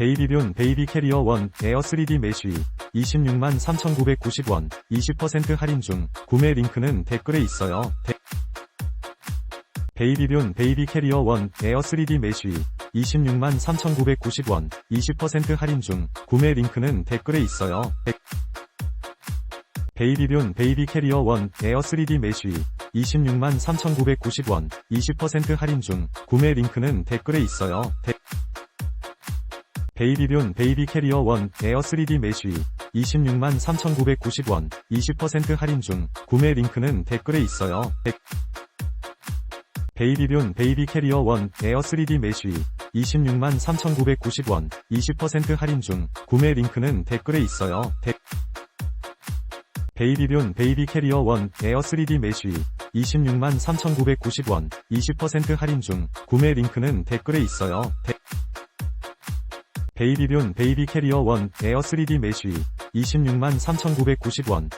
베이비뷴 베이비 캐리어 1 에어 3D 메쉬 26만 3,990원 20% 할인 중 구매 링크는 댓글에 있어요. 데- 베이비뷴 베이비 캐리어 1 에어 3D 메쉬 26만 3,990원 20% 할인 중 구매 링크는 댓글에 있어요. 데- 베이비뷴 베이비 캐리어 1 에어 3D 메쉬 26만 3,990원 20% 할인 중 구매 링크는 댓글에 있어요. 데- 베이비뷴 베이비 캐리어 1 에어 3D 메쉬 26만 3,990원 20% 할인 중 구매 링크는 댓글에 있어요. 데- 베이비뷴 베이비 캐리어 1 에어 3D 메쉬 26만 3,990원 20% 할인 중 구매 링크는 댓글에 있어요. 데- 베이비뷴 베이비 캐리어 1 에어 3D 메쉬 26만 3,990원 20% 할인 중 구매 링크는 댓글에 있어요. 데- 베이비뷴 베이비 캐리어 1 에어 3D 메쉬 26만 3,990원